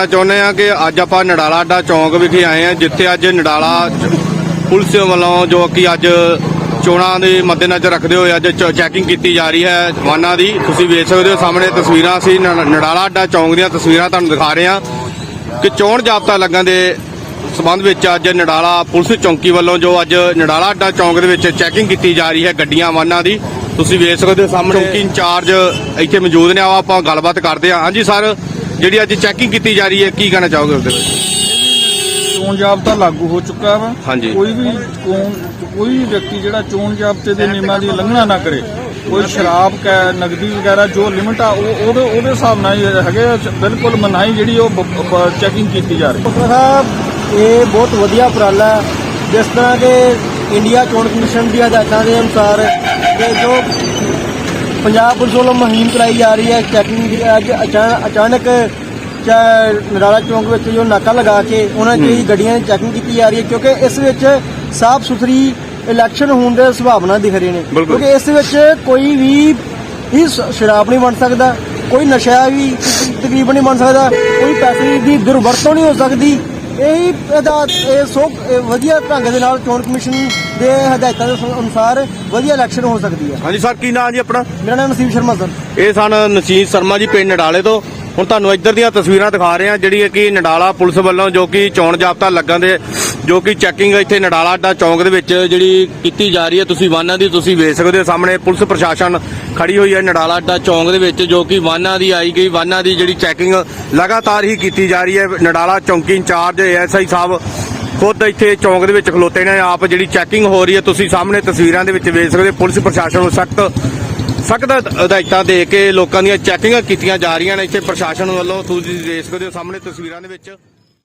ਕਹਿਣਾ ਚਾਹੁੰਦੇ ਆ ਕਿ ਅੱਜ ਆਪਾਂ ਨਡਾਲਾ ਅੱਡਾ ਚੌਂਕ ਵਿਖੇ ਆਏ ਆ ਜਿੱਥੇ ਅੱਜ ਨਡਾਲਾ ਪੁਲਿਸ ਵੱਲੋਂ ਜੋ ਕਿ ਅੱਜ ਚੋਣਾਂ ਦੇ ਮੱਦੇਨਜ਼ਰ ਰੱਖਦੇ ਹੋਏ ਅੱਜ ਚੈਕਿੰਗ ਕੀਤੀ ਜਾ ਰਹੀ ਹੈ ਵਾਹਨਾਂ ਦੀ। ਤੁਸੀਂ ਵੇਖ ਸਕਦੇ ਹੋ ਸਾਹਮਣੇ ਤਸਵੀਰਾਂ ਅਸੀਂ ਨ- ਨਡਾਲਾ ਅੱਡਾ ਚੌਂਕ ਦੀਆਂ ਤਸਵੀਰਾਂ ਤੁਹਾਨੂੰ ਦਿਖਾ ਰਹੇ ਹਾਂ ਕਿ ਚੋਣ ਜਾਬਤਾ ਲੱਗਣ ਦੇ ਸਬੰਧ ਵਿੱਚ ਅੱਜ ਨਡਾਲਾ ਪੁਲਿਸ ਚੌਂਕੀ ਵੱਲੋਂ ਜੋ ਅੱਜ ਨਡਾਲਾ ਅੱਡਾ ਚੌਂਕ ਦੇ ਵਿੱਚ ਚੈਕਿੰਗ ਕੀਤੀ ਜਾ ਰਹੀ ਹੈ ਗੱਡੀਆਂ ਵਾਹਨਾਂ ਦੀ। ਤੁਸੀਂ ਵੇਖ ਸਕਦੇ ਹੋ ਸਾਹਮਣੇ ਚੌਂਕੀ ਇੰਚਾਰਜ ਇੱਥੇ ਮੌਜੂਦ ਨੇ ਆਪਾਂ ਗੱਲਬਾਤ ਕਰਦੇ ਹਾਂ। ਹਾਂਜੀ ਸਰ। ਜਿਹੜੀ ਅੱਜ ਚੈਕਿੰਗ ਕੀਤੀ ਜਾ ਰਹੀ ਹੈ ਕੀ ਕਹਿਣਾ ਚਾਹੋਗੇ ਉਸ ਦੇ ਵਿੱਚ? ਚੋਣ ਜਾਬਤਾ ਲਾਗੂ ਹੋ ਚੁੱਕਾ ਵਾ। ਹਾਂਜੀ। ਕੋਈ ਵੀ ਕੋਈ ਵੀ ਵਿਅਕਤੀ ਜਿਹੜਾ ਚੋਣ ਜਾਬਤੇ ਦੇ ਨਿਯਮਾਂ ਦੀ ਉਲੰਘਣਾ ਨਾ ਕਰੇ ਕੋਈ ਸ਼ਰਾਬ ਕੈ ਨਗਦੀ ਵਗੈਰਾ ਜੋ ਲਿਮਟ ਆ ਉਹ ਉਹਦੇ ਉਹਦੇ ਹਿਸਾਬ ਨਾਲ ਹੀ ਹੈਗੇ ਆ, ਬਿਲਕੁਲ ਮਨਾਹੀ ਜਿਹੜੀ ਉਹ ਚੈਕਿੰਗ ਕੀਤੀ ਜਾ ਰਹੀ ਡਾਕਟਰ ਸਾਹਿਬ ਇਹ ਬਹੁਤ ਵਧੀਆ ਉਪਰਾਲਾ ਹੈ। ਜਿਸ ਤਰ੍ਹਾਂ ਕਿ ਇੰਡੀਆ ਚੋਣ ਕਮਿਸ਼ਨ ਦੀ ਹਦਾਇਤਾਂ ਦੇ ਅਨੁਸਾਰ ਕਿ ਜੋ ਪੰਜਾਬ ਪੁਲਿਸ ਵੱਲੋਂ ਮੁਹਿੰਮ ਚਲਾਈ ਜਾ ਰਹੀ ਹੈ। ਚੈਕਿੰਗ ਦੀ ਅੱਜ ਅਚਾਨ- ਅਚਾਨਕ ਨਰਾਲਾ ਚੌਂਕ ਵਿੱਚ ਜੋ ਨਾਕਾ ਲਗਾ ਕੇ ਉਹਨਾਂ ਦੀ ਗੱਡੀਆਂ ਦੀ ਚੈਕਿੰਗ ਕੀਤੀ ਜਾ ਰਹੀ ਹੈ ਕਿਉਂਕਿ ਇਸ ਵਿੱਚ ਸਾਫ਼ ਸੁਥਰੀ ਇਲੈਕਸ਼ਨ ਹੋਣ ਦੇ ਸੰਭਾਵਨਾ ਦਿਖ ਰਹੇ ਨੇ। ਕਿਉਂਕਿ ਇਸ ਵਿੱਚ ਕੋਈ ਵੀ ਹੀ ਸ਼ਰਾਬ ਨਹੀਂ ਬਣ ਸਕਦਾ ਕੋਈ ਨਸ਼ਾ ਵੀ ਤਕਰੀਬਨ ਨਹੀਂ ਬਣ ਸਕਦਾ ਕੋਈ ਪੈਸੇ ਦੀ ਦੁਰਵਰਤੋਂ ਨਹੀਂ ਹੋ ਸਕਦੀ। ਇਹੀ ਇਹਦਾ ਇਹ ਸੋ ਇਹ ਵਧੀਆ ਢੰਗ ਦੇ ਨਾਲ ਚੋਣ ਕਮਿਸ਼ਨ ਦੇ ਹਦਾਇਤਾਂ ਦੇ ਅਨੁਸਾਰ ਵਧੀਆ ਇਲੈਕਸ਼ਨ ਹੋ ਸਕਦੀ ਹੈ। ਹਾਂਜੀ ਸਰ ਕੀ ਨਾਮ ਜੀ ਆਪਣਾ? ਮੇਰਾ ਨਾਮ ਨਸੀਬ ਸ਼ਰਮਾ ਸਰ। ਇਹ ਸਨ ਨਸੀਬ ਸ਼ਰਮਾ ਜੀ ਪਿੰਡ ਨਡਾਲੇ ਤੋਂ। ਹੁਣ ਤੁਹਾਨੂੰ ਇੱਧਰ ਦੀਆਂ ਤਸਵੀਰਾਂ ਦਿਖਾ ਰਹੇ ਹਾਂ, ਜਿਹੜੀ ਹੈ ਕਿ ਨਡਾਲਾ ਪੁਲਿਸ ਵੱਲੋਂ ਜੋ ਕਿ ਚੋਣ ਜਾਬਤਾ ਲੱਗਣ ਦੇ, ਜੋ ਕਿ ਚੈਕਿੰਗ ਇੱਥੇ ਨਡਾਲਾ ਅੱਡਾ ਚੌਂਕ ਦੇ ਵਿੱਚ ਜਿਹੜੀ ਕੀਤੀ ਜਾ ਰਹੀ ਹੈ। ਤੁਸੀਂ ਵਾਹਨਾਂ ਦੀ ਤੁਸੀਂ ਵੇਖ ਸਕਦੇ ਹੋ, ਸਾਹਮਣੇ ਪੁਲਿਸ ਪ੍ਰਸ਼ਾਸਨ ਖੜੀ ਹੋਈ ਹੈ ਨਡਾਲਾ ਅੱਡਾ ਚੌਂਕ ਦੇ ਵਿੱਚ, ਜੋ ਕਿ ਵਾਹਨਾਂ ਦੀ ਆਈ ਗਈ, ਵਾਹਨਾਂ ਦੀ ਜਿਹੜੀ ਚੈਕਿੰਗ ਲਗਾਤਾਰ ਹੀ ਕੀਤੀ ਜਾ ਰਹੀ ਹੈ। ਨਡਾਲਾ ਚੌਂਕੀ ਇੰਚਾਰਜ ਐਸਆਈ ਸਾਹਿਬ ਖੁਦ ਇੱਥੇ ਚੌਂਕ ਦੇ ਵਿੱਚ ਖਲੋਤੇ ਨੇ, ਆਪ ਜਿਹੜੀ ਚੈਕਿੰਗ ਹੋ ਰਹੀ ਹੈ, ਤੁਸੀਂ ਸਾਹਮਣੇ ਤਸਵੀਰਾਂ ਦੇ ਵਿੱਚ ਵੇਖ ਸਕਦੇ ਹੋ। ਪੁਲਿਸ ਪ੍ਰਸ਼ਾਸਨ ਨੂੰ ਸਖਤ ਸਖਤ ਹਦਾਇਤਾਂ ਦੇ ਕੇ ਲੋਕਾਂ ਦੀਆਂ ਚੈਕਿੰਗਾਂ ਕੀਤੀਆਂ ਜਾ ਰਹੀਆਂ ਨੇ ਇੱਥੇ ਪ੍ਰਸ਼ਾਸਨ ਵੱਲੋਂ, ਤੁਸੀਂ ਦੇਖ ਸਕਦੇ ਹੋ ਸਾਹਮਣੇ ਤਸਵੀਰਾਂ ਦੇ ਵਿੱਚ।